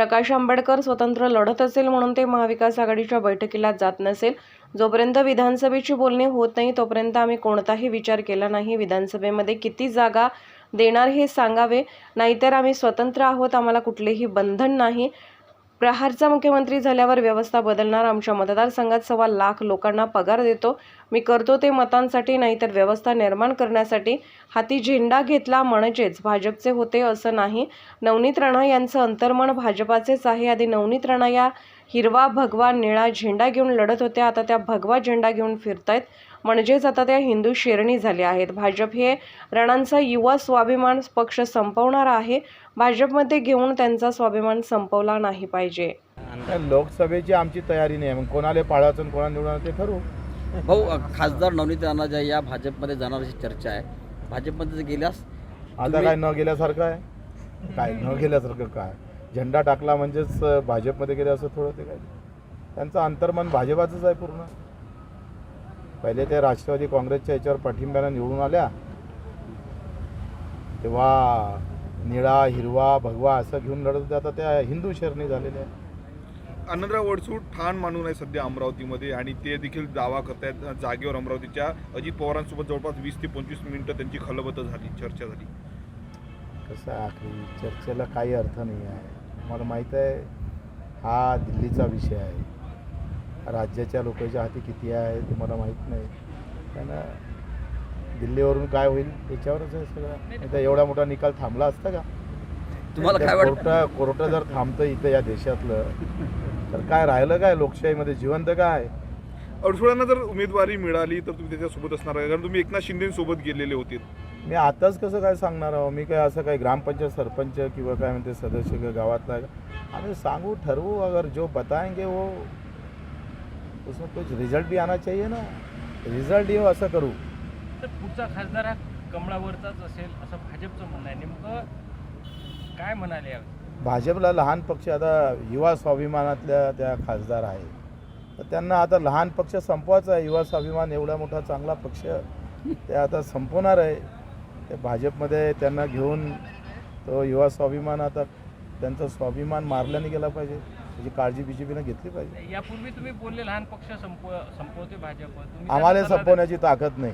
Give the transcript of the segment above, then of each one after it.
प्रकाश आंबेडकर स्वतंत्र लढत असेल म्हणून ते महाविकास आघाडीच्या बैठकीला जात नसेल. जोपर्यंत विधानसभेची बोलणी होत नाही तोपर्यंत आम्ही कोणताही विचार केला नाही. विधानसभेमध्ये किती जागा देणार हे सांगावे. नाहीतर आम्ही स्वतंत्र आहोत. आम्हाला कुठलेही बंधन नाही. प्रहारचा मुख्यमंत्री झाल्यावर व्यवस्था बदलणार. आमच्या मतदारसंघात सव्वा लाख लोकांना पगार देतो. मी करतो ते मतांसाठी नाही तर व्यवस्था निर्माण करण्यासाठी हाती झेंडा घेतला म्हणजेच भाजपचे होते असं नाही. नवनीत राणा यांचं अंतर्मन भाजपाचेच आहे. आधी नवनीत राणा या हिरवा भगवा निळा झेंडा घेऊन लढत होत्या. आता त्या भगवा झेंडा घेऊन फिरतायत. म्हणजेच आता त्या हिंदू शेरणी झाल्या आहेत. भाजप हे राणांचा युवा स्वाभिमान पक्ष संपवणार आहे. भाजपमध्ये घेऊन त्यांचा स्वाभिमान संपवला नाही पाहिजे. लोकसभेची आमची तयारी नाही. मग कोणाला पाळायचं कोणाला निवडणार ते ठरवू. भाऊ खासदार नवनीत राणा ज्या या भाजपमध्ये जाणार अशी चर्चा आहे. भाजपमध्ये गेल्यास आता काय न गेल्यासारखं आहे? काय न गेल्यासारखं काय? झेंडा टाकला म्हणजेच भाजपमध्ये गेले असं थोडं ते काय? त्यांचं अंतर्मन भाजपाचंच आहे पूर्ण. पहिले ते राष्ट्रवादी काँग्रेसच्या याच्यावर पाठिंब्यानं निवडून आल्या. तेव्हा निळा हिरवा भगवा असं घेऊन लढत होते आता त्या हिंदू शरणी झालेल्या आहे आनंदराव वडसूट ठाण मानून आहे सध्या अमरावतीमध्ये आणि ते देखील दावा करतायत जागेवर अमरावतीच्या अजित पवारांसोबत जवळपास वीस ते पंचवीस मिनिटं त्यांची खलबत झाली चर्चा झाली. कसं आखरी? चर्चेला काही अर्थ नाही आहे. मला माहीत आहे हा दिल्लीचा विषय आहे. राज्याच्या लोकांच्या हाती किती आहे ते मला माहीत नाही. पण दिल्लीवरून काय होईल याच्यावरच आहे सगळं. एवढा मोठा निकाल थांबला असता का? तुम्हाला काय कोर्ट जर थांबतं इथं या देशातलं तर काय राहिलं काय लोकशाहीमध्ये? जिवंत काय? अडसुळांना जर उमेदवारी मिळाली तर तुम्ही त्याच्यासोबत असणार आहे. कारण तुम्ही एकनाथ शिंदेसोबत गेलेले होते. मी आताच कसं काय सांगणार आहो? मी काय असं काय ग्रामपंचायत सरपंच किंवा काय म्हणते सदस्य किंवा गावातला आम्ही सांगू ठरवू अगर जो बताएंगे वो उसमें कुछ रिजल्ट भी आना चाहिए ना. रिझल्ट येऊ असं करू. तर पुढचा खासदार हा कमळावरचाच असेल असं भाजपचं म्हणणं आहे. नेमकं काय म्हणाले यावेळी? भाजपला लहान पक्ष आता युवा स्वाभिमानातल्या त्या खासदार आहे तर त्यांना आता लहान पक्ष संपवायचा आहे. युवा स्वाभिमान एवढा मोठा चांगला पक्ष ते आता संपवणार आहे. ते भाजपमध्ये त्यांना घेऊन तो युवा स्वाभिमान आता त्यांचा स्वाभिमान मारल्याने गेला पाहिजे. त्याची काळजी बी जे पीनं घेतली पाहिजे. यापूर्वी तुम्ही बोलले लहान पक्ष संपव संपवते भाजप. आम्हाला संपवण्याची ताकद नाही.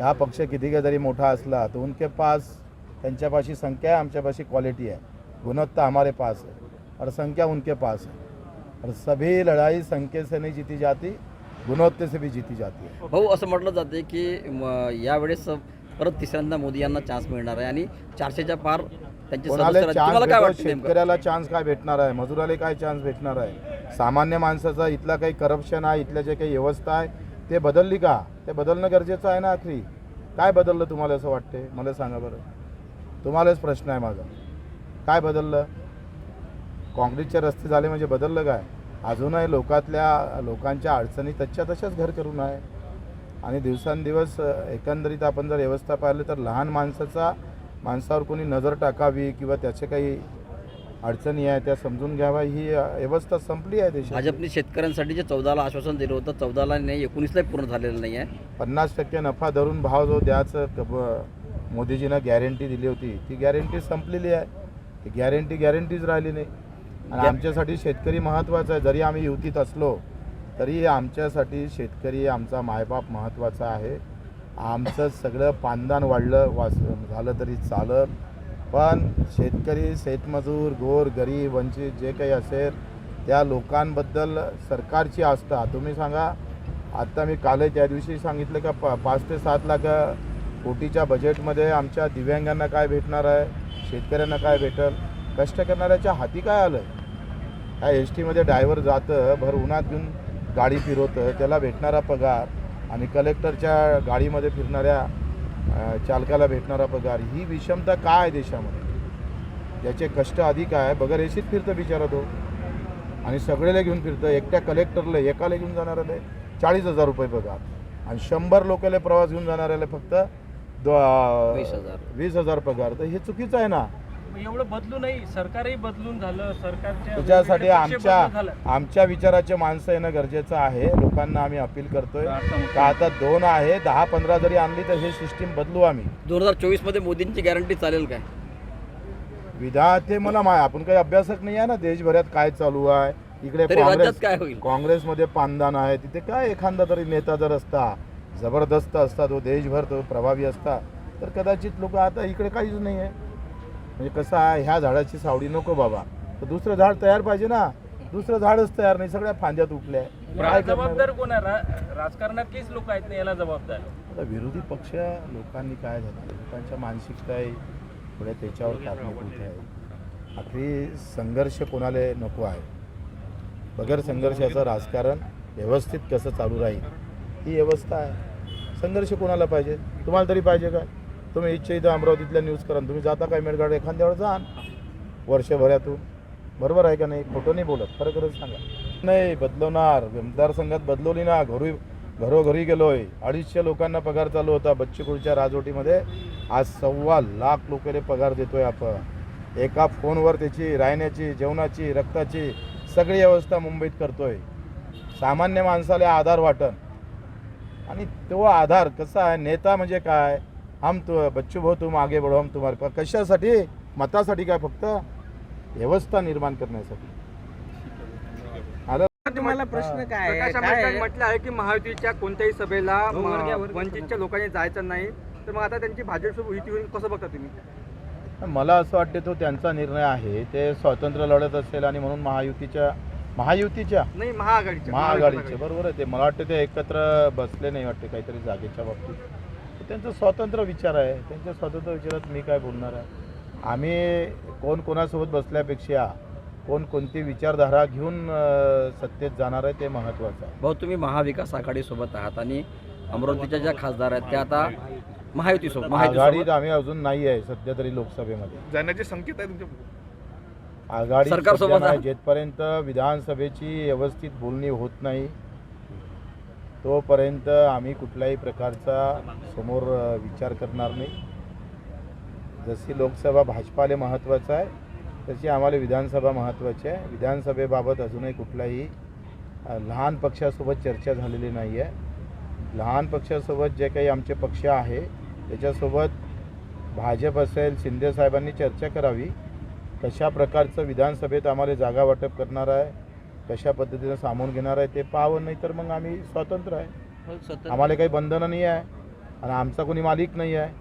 हा पक्ष किती का जरी मोठा असला तर उनके पास त्यांच्यापाशी संख्या आहे आमच्यापाशी क्वालिटी आहे. गुणवत्ता हमारे पास है और संख्या उनके पास है और सभी लड़ाई संख्या से नहीं जीती जाती गुणवत्ते से भी जीती जाती है। भाऊ असं म्हटलं जाते की यावेळेस परत तिसऱ्यांदा मोदी यांना चान्स मिळणार आहे. आणि चारशेच्या पार त्यांचे कोणाला सदस्य राहतील. चान्स तुम्हाला काय भेटो वाटतं नेमकं? शेतकऱ्याला चान्स काय भेटणार आहे? मजुराला काय चान्स भेटणार आहे? सामान्य माणसाचा इथला काही करप्शन आहे इथल्या जे काही व्यवस्था आहे ते बदलली का? ते बदलणं गरजेचं आहे ना आखरी. काय बदललं तुम्हाला असं वाटते मला सांगा बरं. तुम्हालाच प्रश्न आहे माझा. काय बदललं? काँग्रेसचे रस्ते झाले म्हणजे बदललं काय? अजूनही लोकातल्या लोकांच्या अडचणी तशा तशाच घर करून आहे. आणि दिवसांदिवस एकंदरीत आपण जर व्यवस्था पाहिली तर लहान माणसाचा माणसावर कोणी नजर टाकावी किंवा त्याचे काही अडचणी आहे त्या समजून घ्यावा ही व्यवस्था संपली आहे देशात भाजपने शेतकऱ्यांसाठी जे चौदाला आश्वासन दिलं होतं चौदाला नाही एकोणीसलाही पूर्ण झालेलं नाही आहे. पन्नास टक्के नफा धरून भाव जो ब- मोदीजीनं गॅरंटी दिली होती ती गॅरंटी संपलेली आहे. ती गॅरंटी गॅरंटीच राहिली नाही. आणि आमच्यासाठी शेतकरी महत्त्वाचा आहे जरी आम्ही युतीत असलो तरी आमच्यासाठी शेतकरी आमचा मायबाप महत्त्वाचा आहे. आमचं सगळं पानदान वाढलं वास झालं तरी चालत. पण शेतकरी शेतमजूर गोर गरीब वंचित जे काही असेल त्या लोकांबद्दल सरकारची आस्था. तुम्ही सांगा आत्ता मी कालच त्या दिवशी सांगितलं का प पाच ते सात लाख कोटीच्या बजेटमध्ये आमच्या दिव्यांगांना काय भेटणार आहे? शेतकऱ्यांना काय भेटल? कष्ट करणाऱ्याच्या हाती काय आलं काय एस टीमध्ये ड्रायव्हर जातं भर उन्हात घेऊन गाडी फिरवतं त्याला भेटणारा पगार आणि कलेक्टरच्या गाडीमध्ये फिरणाऱ्या चालकाला भेटणारा पगार ही विषमता काय आहे देशामध्ये? ज्याचे कष्ट अधिक आहे. बगर एसीत फिरतं बिचारा तो. आणि सगळेला घेऊन फिरतं. एकट्या कलेक्टरला एकाला घेऊन जाणाऱ्याला चाळीस हजार रुपये पगार. आणि शंभर लोकांना प्रवास घेऊन जाणाऱ्याला फक्त दो- वीस हजार. वीस हजार पगार. तर हे चुकीचं आहे ना? एवढं बदलूनही सरकारही बदलून झालं. सरकारच्या त्याच्यासाठी आमच्या. आमच्या विचाराचे माणसं येणं गरजेचं आहे. लोकांना आम्ही अपील करतोय. का आता दोन आहे दहा पंधरा जरी आणली तर हे सिस्टीम बदलू आम्ही. दोन हजार चोवीसमध्ये मोदींची गॅरंटी चालेल काय? विधा ते मला माय आपण काही अभ्यासक नाही आहे ना? देशभरात काय चालू आहे? इकडे काँग्रेस काय होईल? काँग्रेसमध्ये पानदान आहे. तिथे काय एखादा तरी नेता जर असता जबरदस्त असता तो देशभर तो प्रभावी असता तर कदाचित लोक आता इकडे काहीच नाही आहे. म्हणजे कसं आहे ह्या झाडाची सावडी नको बाबा. तर दुसरं झाड तयार पाहिजे ना. दुसरं झाडच तयार नाही सगळ्या फांद्या तुटल्या याला काय करणार? जबाबदार कोण आहे? रा- राजकारणातलीच लोक आहेत ना याला जबाबदार? आता विरोधी पक्ष लोकांनी काय झालं? लोकांच्या मानसिकता आहे थोड्या त्याच्यावर कारणीभूत आहे? आखरी संघर्ष कोणाला नको आहे? बगर संघर्षाचं राजकारण व्यवस्थित कसं चालू राहील? ही व्यवस्था आहे. संघर्ष कोणाला पाहिजे? तुम्हाला तरी पाहिजे काय तुम्ही इच्छा इथं अमरावतीतल्या न्यूज करा तुम्ही जाता काय मेळगाड एखाद्यावर जा. वर्षभरातून. बरोबर आहे का नाही? खोटं नाही बोलत. खरं खरंच सांगा. नाही बदलवणार. मतदारसंघात बदलवली ना. घरी घरोघरी गेलोय. अडीचशे लोकांना पगार चालू होता बच्चूकुळच्या राजवटीमध्ये. आज सव्वा लाख लोकांना पगार देतोय आपण. एका फोनवर त्याची राहण्याची जेवणाची रक्ताची सगळी व्यवस्था मुंबईत करतोय. सामान्य माणसाला आधार वाटन आणि तो आधार कसा आहे? नेता म्हणजे काय? हम तो बच्चू भाऊ तुम आगे बढो हम तुम्हारे पास कशासाठी मतासाठी काय फक्त व्यवस्था निर्माण करण्यासाठी? आलं तुम्हाला प्रश्न काय आहे? प्रकाश काय आंबेडकरांनी आहे? म्हटलं आहे की महायुतीच्या कोणत्याही सभेला म, वंचितच्या लोकांनी जायचं नाही. तर मग आता त्यांची भाजपसोबत युती होईल कसं बघता तुम्ही? मला असं वाटते तो त्यांचा निर्णय आहे. ते स्वातंत्र्य लढत असेल आणि म्हणून महायुतीच्या महायुतीच्या? नाही महाआघाडीच्या. महाआघाडीचे बरोबर आहे. ते मला वाटते ते एकत्र बसले नाही वाटते काहीतरी जागेच्या बाबतीत. त्यांचा स्वतंत्र विचार आहे. त्यांच्या स्वतंत्र विचारात मी काय बोलणार आहे? आम्ही कोण कोणासोबत बसल्यापेक्षा कोण कोणती विचारधारा घेऊन सत्तेत जाणार आहे ते महत्त्वाचं आहे. भाऊ तुम्ही महाविकास आघाडीसोबत आहात आणि अमरावतीच्या ज्या खासदार आहेत त्या आता महायुतीसोबत आघाडीत महायुतीसोबत आम्ही अजून नाही आहे सध्या तरी लोकसभेमध्ये. जाण्याचे संकेत आहे तुमच्या आघाडी सरकारसोबत सध्या नाही. आहात. जेथपर्यंत विधानसभेची व्यवस्थित बोलणी होत नाही तोपर्यंत आम्ही कुठल्याही प्रकारचा समोर विचार करणार नाही. जशी लोकसभा भाजपाला महत्त्वाचं आहे तशी आम्हाला विधानसभा महत्त्वाची आहे. विधानसभेबाबत अजूनही कुठलाही लहान पक्षासोबत चर्चा झालेली नाही आहे. लहान पक्षासोबत जे काही आमचे पक्ष आहे त्याच्यासोबत भाजप असेल शिंदे साहेबांनी चर्चा करावी. कशा प्रकारचं विधानसभेत आम्हाला जागा वाटप करणार आहे कशा पद्धतीनं सामावून घेणार आहे ते पाहावं नाही तर मग आम्ही स्वतंत्र आहे. आम्हाला काही बंधनं नाही आहे आणि आमचा कोणी मालिक नाही आहे.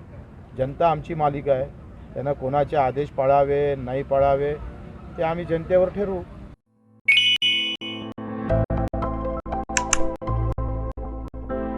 जनता आमची मालिक आहे. त्यांना कोणाचे आदेश पाळावे नाही पाळावे ते आम्ही जनतेवर ठरवू.